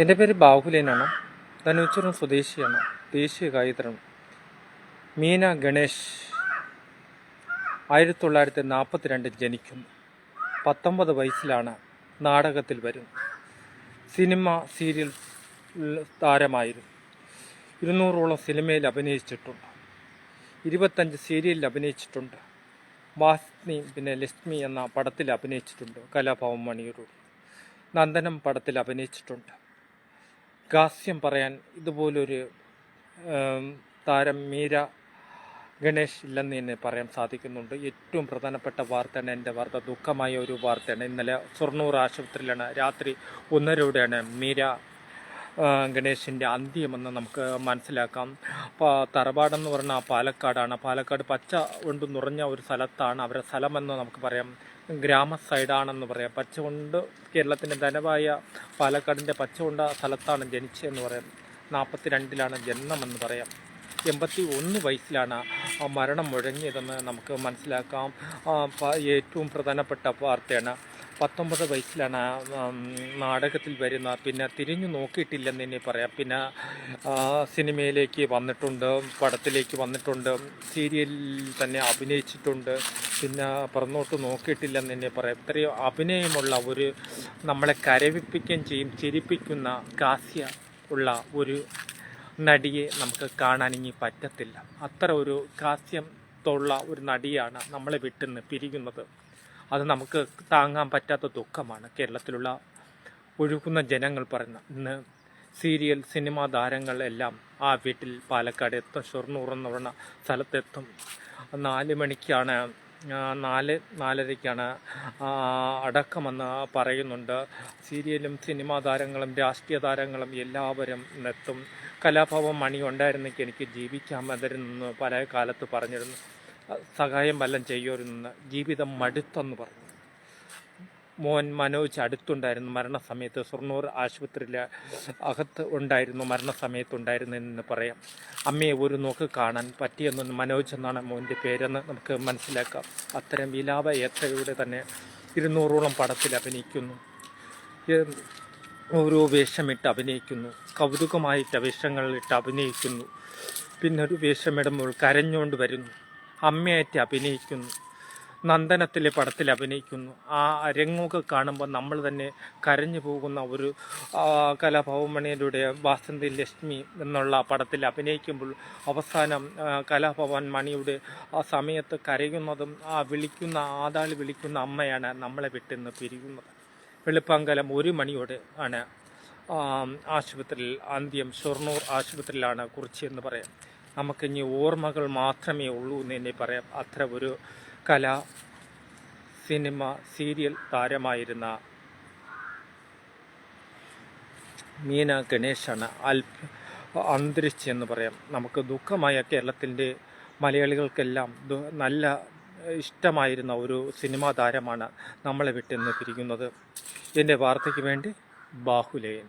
എന്റെ പേര് ബാഹുലേനാണ്. ധനുച്ചറും സ്വദേശിയാണ്. ദേശീയ ഗായത്രം മീന ഗണേഷ് ആയിരത്തി തൊള്ളായിരത്തി നാൽപ്പത്തി രണ്ടിൽ ജനിക്കുന്നു. പത്തൊമ്പത് വയസ്സിലാണ് നാടകത്തിൽ വരും സിനിമ സീരിയൽ താരമായിരുന്നു. ഇരുന്നൂറോളം സിനിമയിൽ അഭിനയിച്ചിട്ടുണ്ട്. ഇരുപത്തഞ്ച് സീരിയലിൽ അഭിനയിച്ചിട്ടുണ്ട്. വാസ്നി പിന്നെ ലക്ഷ്മി എന്ന പടത്തിൽ അഭിനയിച്ചിട്ടുണ്ട്. കലാഭവൻ മണിയൂരൂർ നന്ദനം പടത്തിൽ അഭിനയിച്ചിട്ടുണ്ട്. ഗാസ്യം പറയാൻ ഇതുപോലൊരു താരം മീര ഗണേഷ് ഇല്ലെന്ന് തന്നെ പറയാൻ സാധിക്കുന്നുണ്ട്. ഏറ്റവും പ്രധാനപ്പെട്ട വാർത്തയാണ് എന്റെ വാർത്ത. ദുഃഖമായ ഒരു വാർത്തയാണ്. ഇന്നലെ ഷൊർണൂർ ആശുപത്രിയിലാണ്. രാത്രി ഒന്നരയോടെയാണ് മീര ആ, ഗണേഷിന്റെ അന്ത്യമെന്ന് നമുക്ക് മനസ്സിലാക്കാം. തറവാടെന്ന് പറഞ്ഞാൽ പാലക്കാടാണ്. പാലക്കാട് പച്ച കൊണ്ട് നിറഞ്ഞ ഒരു സ്ഥലത്താണ് അവരുടെ സ്ഥലമെന്ന് നമുക്ക് പറയാം. ഗ്രാമ സൈഡാണെന്ന് പറയാം. പച്ച കൊണ്ട് കേരളത്തിന്റെ ധനവായ പാലക്കാടിന്റെ പച്ച കൊണ്ട സ്ഥലത്താണ് ജനിച്ചതെന്ന് പറയാം. നാൽപ്പത്തി രണ്ടിലാണ് ജന്മമെന്ന് പറയാം. എൺപത്തി ഒന്ന് വയസ്സിലാണ് മരണം മുഴങ്ങിയതെന്ന് നമുക്ക് മനസ്സിലാക്കാം. ഏറ്റവും പ്രധാനപ്പെട്ട വാർത്തയാണ്. പത്തൊമ്പത് വയസ്സിലാണ് നാടകത്തിൽ വരുന്ന പിന്നെ തിരിഞ്ഞു നോക്കിയിട്ടില്ലെന്ന് തന്നെ പറയാം. പിന്നെ സിനിമയിലേക്ക് വന്നിട്ടുണ്ട് പടത്തിലേക്ക് വന്നിട്ടുണ്ട് സീരിയലിൽ തന്നെ അഭിനയിച്ചിട്ടുണ്ട് പിന്നെ പുറന്നോട്ട് നോക്കിയിട്ടില്ലെന്ന് തന്നെ പറയാം. ഇത്രയും അഭിനയമുള്ള ഒരു നമ്മളെ കരവിപ്പിക്കുകയും ചെയ്യും ചിരിപ്പിക്കുന്ന കാസ്യ ഉള്ള ഒരു നടിയെ നമുക്ക് കാണാൻ ഇനി പറ്റത്തില്ല. അത്ര ഒരു കാസ്യം ഉള്ള ഒരു നടിയാണ് നമ്മളെ വിട്ടുനിന്ന് പിരിയുന്നത്. അത് നമുക്ക് താങ്ങാൻ പറ്റാത്ത ദുഃഖമാണ്. കേരളത്തിലുള്ള ഒഴുകുന്ന ജനങ്ങൾ പറയുന്ന ഇന്ന് സീരിയൽ സിനിമാ താരങ്ങൾ എല്ലാം ആ വീട്ടിൽ പാലക്കാട് എത്തും ഷൊർണൂർ എന്ന് പറഞ്ഞ സ്ഥലത്തെത്തും. നാല് മണിക്കാണ് നാല് നാലരയ്ക്കാണ് അടക്കമെന്ന് പറയുന്നുണ്ട്. സീരിയലും സിനിമാ താരങ്ങളും രാഷ്ട്രീയ താരങ്ങളും എല്ലാവരും എത്തും കലാഭവൻ മണി ഉണ്ടായിരുന്നെങ്കിൽ എനിക്ക് ജീവിക്കാമെന്ന് പല കാലത്ത് പറഞ്ഞിരുന്നു. സഹായം വല്ലം ചെയ്യുമെന്ന് ജീവിതം മടുത്തെന്ന് പറഞ്ഞു. മോൻ മനോജ് അടുത്തുണ്ടായിരുന്നു മരണസമയത്ത് ഷൊർണൂർ ആശുപത്രിയിൽ അകത്ത് ഉണ്ടായിരുന്നു മരണസമയത്ത് ഉണ്ടായിരുന്നു എന്ന് പറയാം. അമ്മയെ ഒരു നോക്ക് കാണാൻ പറ്റിയെന്ന് മനോജ് എന്നാണ് മോന്റെ പേരെന്ന് നമുക്ക് മനസ്സിലാക്കാം. അത്തരം വിലാപ യാത്രയുടെ തന്നെ ഇരുന്നൂറോളം പടത്തിൽ അഭിനയിക്കുന്നു. ഓരോ വേഷമിട്ട് അഭിനയിക്കുന്നു. കൗതുകമായിട്ട് വേഷങ്ങളിട്ട് അഭിനയിക്കുന്നു. പിന്നെ ഒരു വേഷമിടുമ്പോൾ കരഞ്ഞുകൊണ്ട് വരുന്നു. അമ്മയായിട്ട് അഭിനയിക്കുന്നു. നന്ദനത്തിലെ പടത്തിൽ അഭിനയിക്കുന്നു. ആ അരങ്ങൊക്കെ കാണുമ്പോൾ നമ്മൾ തന്നെ കരഞ്ഞു പോകുന്ന ഒരു ആ, കലാഭവൻ വാസന്തി ലക്ഷ്മി എന്നുള്ള പടത്തിൽ അഭിനയിക്കുമ്പോൾ അവസാനം കലാഭവൻ മണിയുടെ ആ സമയത്ത് കരയുന്നതും ആ വിളിക്കുന്ന ആതാൾ വിളിക്കുന്ന അമ്മയാണ് നമ്മളെ വിട്ടുനിന്ന് പിരിയുന്നത്. വെളുപ്പാങ്കലം ഒരു മണിയോടെ ആണ് ആശുപത്രിയിൽ അന്ത്യം ഷൊർണൂർ ആശുപത്രിയിലാണ് കുറിച്ചെന്ന് പറയാം നമുക്കിനി ഓർമ്മകൾ മാത്രമേ ഉള്ളൂ എന്ന് തന്നെ പറയാം. അത്ര ഒരു കല സിനിമ സീരിയൽ താരമായിരുന്ന മീന ഗണേശാണ് അൽപ അന്തരിച്ച് എന്ന് പറയാം. നമുക്ക് ദുഃഖമായ കേരളത്തിന്റെ മലയാളികൾക്കെല്ലാം നല്ല ഇഷ്ടമായിരുന്ന ഒരു സിനിമാ താരമാണ് നമ്മളെ വിട്ടിന്ന് പിരിക്കുന്നത് എന്റെ വാർത്തയ്ക്ക് വേണ്ടി ബാഹുലയൻ